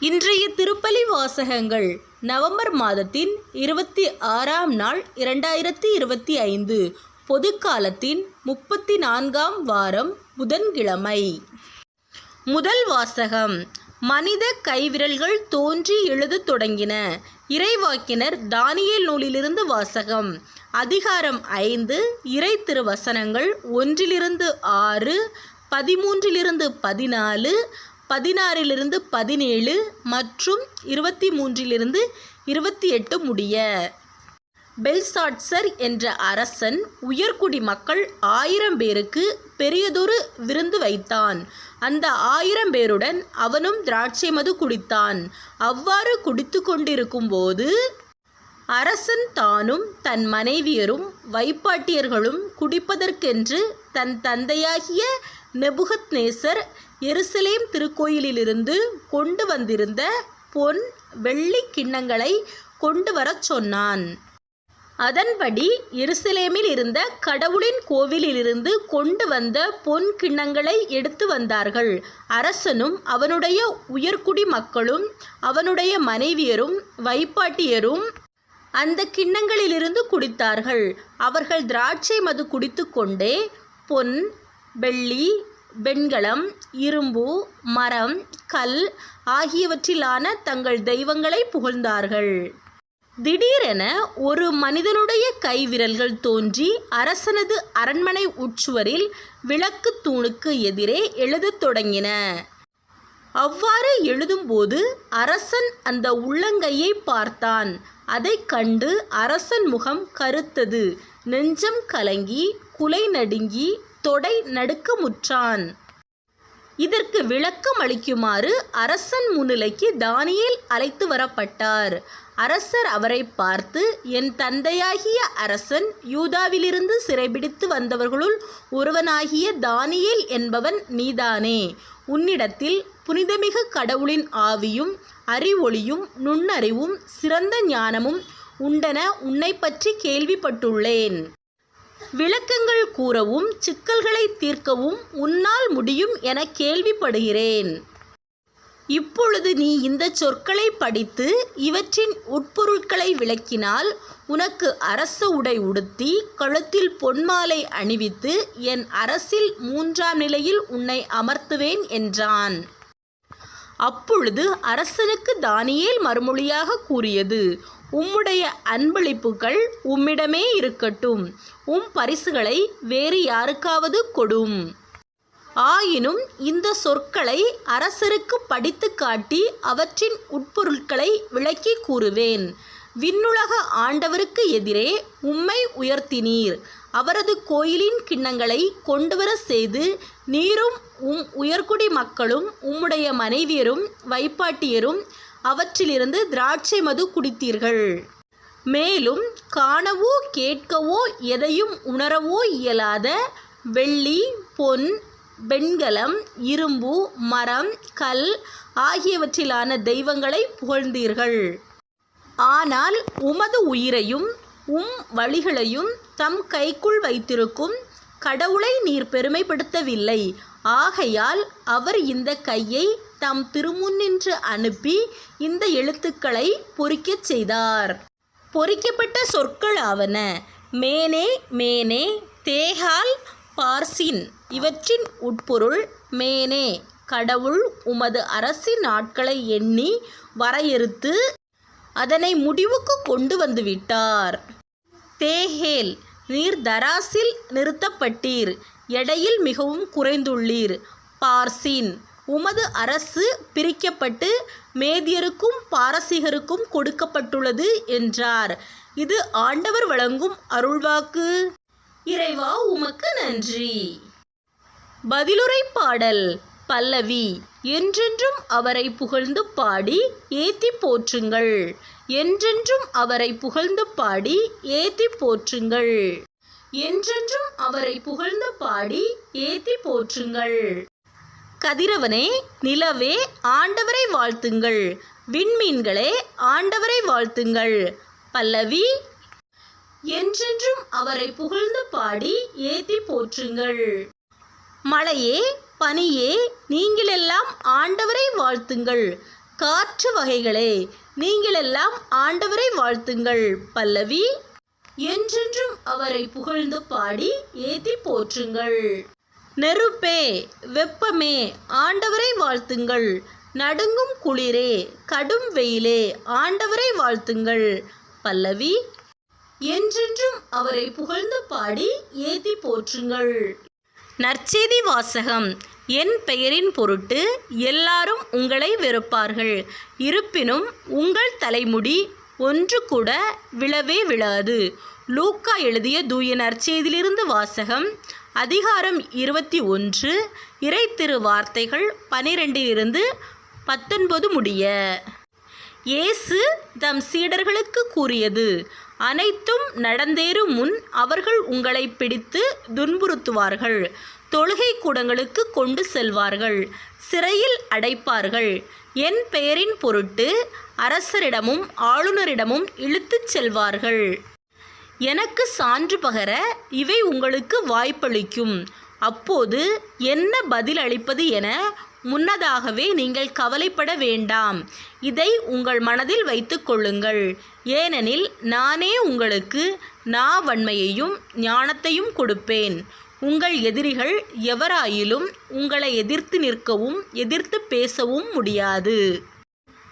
இன்றைய திருப்பலி வாசகங்கள் நவம்பர் மாதத்தின் இருபத்தி ஆறாம் நாள் இரண்டாயிரத்தி இருபத்தி ஐந்து பொது காலத்தின் முப்பத்தி நான்காம் வாரம் புதன்கிழமை. முதல் வாசகம் மனித கைவிரல்கள் தோன்றி எழுதத் தொடங்கின இறைவாக்கினர் தானியல் நூலிலிருந்து வாசகம். அதிகாரம் ஐந்து இறை திருவசனங்கள் ஒன்றிலிருந்து ஆறு பதிமூன்றிலிருந்து பதினாலு பதினாறிலிருந்து பதினேழு மற்றும் இருபத்தி மூன்றிலிருந்து இருபத்தி எட்டு முடிய. பெல்சாட்சர் என்ற அரசன் உயர்குடி மக்கள் ஆயிரம் பேருக்கு பெரியதொரு விருந்து வைத்தான். அந்த ஆயிரம் பேருடன் அவனும் திராட்சை மது குடித்தான். அவ்வாறு குடித்து கொண்டிருக்கும்போது அரசன் தானும் தன் மனைவியரும் வைப்பாட்டியர்களும் குடிப்பதற்கென்று தன் தந்தையாகிய நெபுகத்நேசர் எருசலேம் திருக்கோயிலிலிருந்து கொண்டு வந்திருந்த பொன் வெள்ளி கிண்ணங்களை கொண்டு வரச் சொன்னான். அதன்படி எருசலேமில் இருந்த கடவுளின் கோவிலிலிருந்து கொண்டு வந்த பொன் கிண்ணங்களை எடுத்து வந்தார்கள். அரசனும் அவனுடைய உயர்குடி மக்களும் அவனுடைய மனைவியரும் வைப்பாட்டியரும் அந்த கிண்ணங்களிலிருந்து குடித்தார்கள். அவர்கள் திராட்சை மது குடித்து கொண்டே பொன் வெள்ளி வெண்கலம் இரும்பு மரம் கல் ஆகியவற்றிலான தங்கள் தெய்வங்களை புகழ்ந்தார்கள். திடீரென ஒரு மனிதனுடைய கைவிரல்கள் தோன்றி அரசனது அரண்மனை உட்சுவரில் விளக்கு தூணுக்கு எதிரே எழுதத் தொடங்கின. அவ்வாறு எழுதும்போது அரசன் அந்த உள்ளங்கையை பார்த்தான். அதைக் கண்டு அரசன் முகம் கருத்தது. நெஞ்சம் கலங்கி குலை நடுங்கி தொடை நடுக்கமுற்றான். இதற்கு விளக்கம் அளிக்குமாறு அரசன் முன்னிலைக்கு தானியேல் அழைத்து வரப்பட்டார். அரசர் அவரை பார்த்து என் தந்தையாகிய அரசன் யூதாவிலிருந்து சிறைபிடித்து வந்தவர்களுள் ஒருவனாகிய தானியேல் என்பவன் நீதானே. உன்னிடத்தில் புனிதமிகு கடவுளின் ஆவியும் அறிவொளியும் நுண்ணறிவும் சிறந்த ஞானமும் உண்டென உன்னை பற்றி கேள்விப்பட்டுள்ளேன். விளக்கங்கள் கூறவும் சிக்கல்களை தீர்க்கவும் உன்னால் முடியும் என கேள்விப்படுகிறேன். இப்பொழுது நீ இந்த சொற்களை படித்து இவற்றின் உட்பொருட்களை விளக்கினால் உனக்கு அரச உடை உடுத்தி கழுத்தில் பொன்மாலை அணிவித்து என் அரசில் மூன்றாம் நிலையில் உன்னை அமர்த்துவேன் என்றான். அப்பொழுது அரசனுக்கு தானியேல் மறுமொழியாக கூறியது உம்முடைய அன்பளிப்புகள் உம்மிடமே இருக்கட்டும். உம் பரிசுகளை வேறு யாருக்காவது கொடும். ஆயினும் இந்த சொற்களை அரசருக்கு படித்து காட்டி அவற்றின் உட்பொருட்களை விளக்கி கூறுவேன். விண்ணுலக ஆண்டவருக்கு எதிரே உம்மை உயர்த்தினீர். அவரது கோயிலின் கிண்ணங்களை கொண்டுவர செய்து நீரும் உம் உயர்குடி மக்களும் உம்முடைய மனைவியரும் வைப்பாட்டியரும் அவற்றிலிருந்து திராட்சை மது குடித்தீர்கள். மேலும் காணவோ கேட்கவோ எதையும் உணரவோ இயலாத வெள்ளி பொன் வெண்கலம் இரும்பு மரம் கல் ஆகியவற்றிலான தெய்வங்களை புகழ்ந்தீர்கள். ஆனால் உமது உயிரையும் உம் வழிகளையும் தம் கைக்குள் வைத்திருக்கும் கடவுளை நீர் பெருமைப்படுத்தவில்லை. ஆகையால் அவர் இந்த கையை தம் திருமுன்னின்று அனுப்பி இந்த எழுத்துக்களை பொறிக்கச் செய்தார். பொறிக்கப்பட்ட சொற்கள் ஆவன. மேனே மேனே தேகால் பார்சின். இவற்றின் உட்பொருள் மேனே. கடவுள் உமது அரசின் நாட்களை எண்ணி வரையறுத்து அதனை முடிவுக்கு கொண்டு வந்துவிட்டார் தேஹேல் நீர் தராசில் நிறுத்தப்பட்டீர். எடையில் மிகவும் குறைந்துள்ளீர். பார்சின் உமது அரசு பிரிக்கப்பட்டு மேதியருக்கும் பாரசீகருக்கும் கொடுக்கப்பட்டுள்ளது என்றார். இது ஆண்டவர் வழங்கும் அருள்வாக்கு. இறைவா உமக்கு நன்றி. பதிலுரை பாடல் பல்லவி என்றென்றும் அவரை புகழ்ந்து பாடி ஏத்தி போற்றுங்கள். என்றென்றும் அவரை புகழ்ந்து பாடி ஏத்தி போற்றுங்கள். என்றென்றும் அவரை புகழ்ந்து பாடி ஏத்தி போற்றுங்கள். கதிரவனே நிலவே ஆண்டவரை வாழ்த்துங்கள். விண்மீன்களே ஆண்டவரை வாழ்த்துங்கள். பல்லவி என்றென்றும் அவரை புகழ்ந்து பாடி ஏத்தி போற்றுங்கள். மழையே பனியே நீங்களெல்லாம் ஆண்டவரை வாழ்த்துங்கள். காற்று வகைகளே நீங்களெல்லாம் ஆண்டவரை வாழ்த்துங்கள். பல்லவி என்றென்றும் அவரை புகழ்ந்து பாடி ஏத்தி போற்றுங்கள். நெருப்பே வெப்பமே ஆண்டவரை வாழ்த்துங்கள். நடுங்கும் குளிரே கடும் வெயிலே ஆண்டவரை வாழ்த்துங்கள். பல்லவி. என்றென்றும் அவரை புகழ்ந்து பாடி ஏத்தி போற்றுங்கள். நற்செய்தி வாசகம். என் பெயரின் பொருட்டு எல்லாரும் உங்களை வெறுப்பார்கள். இருப்பினும் உங்கள் தலைமுடி ஒன்று கூட விழவே விழாது. லூக்கா எழுதிய தூய நற்செய்தியிலிருந்து வாசகம் அதிகாரம் இருபத்தி ஒன்று இறை திருவார்த்தைகள் பனிரெண்டிலிருந்து பத்தொன்பது முடிய. இயேசு தம் சீடர்களுக்கு கூறியது அனைத்தும் நடந்தேறும் முன் அவர்கள் உங்களை பிடித்து துன்புறுத்துவார்கள். தொழுகை கூடங்களுக்கு கொண்டு செல்வார்கள். சிறையில் அடைப்பார்கள். என் பெயரின் பொருட்டு அரசரிடமும் ஆளுநரிடமும் இழுத்துச் செல்வார்கள். எனக்கு சான்று பகர இவை உங்களுக்கு வாய்ப்பளிக்கும். அப்போது என்ன பதில் அளிப்பது என முன்னதாகவே நீங்கள் கவலைப்பட வேண்டாம். இதை உங்கள் மனதில் வைத்து கொள்ளுங்கள். ஏனெனில் நானே உங்களுக்கு நாவன்மையையும் ஞானத்தையும் கொடுப்பேன். உங்கள் எதிரிகள் எவராயிலும் உங்களை எதிர்த்து நிற்கவும் எதிர்த்து பேசவும் முடியாது.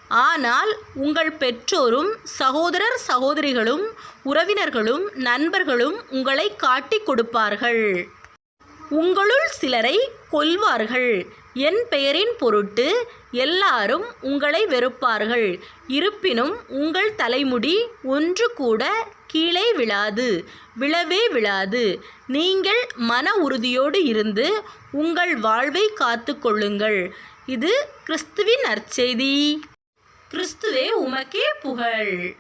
ஆனால் உங்கள் பெற்றோரும் சகோதரர் சகோதரிகளும் உறவினர்களும் நண்பர்களும் உங்களை காட்டிக் கொடுப்பார்கள். உங்களுள் சிலரை கொல்வார்கள். என் பெயரின் பொருட்டு எல்லாரும் உங்களை வெறுப்பார்கள். இருப்பினும் உங்கள் தலைமுடி ஒன்று கூட கீழே விழாது விழவே விழாது. நீங்கள் மன உறுதியோடு இருந்து உங்கள் வாழ்வை காத்து கொள்ளுங்கள். இது கிறிஸ்துவின் நற்செய்தி. கிறிஸ்துவே உமக்கே புகழ்.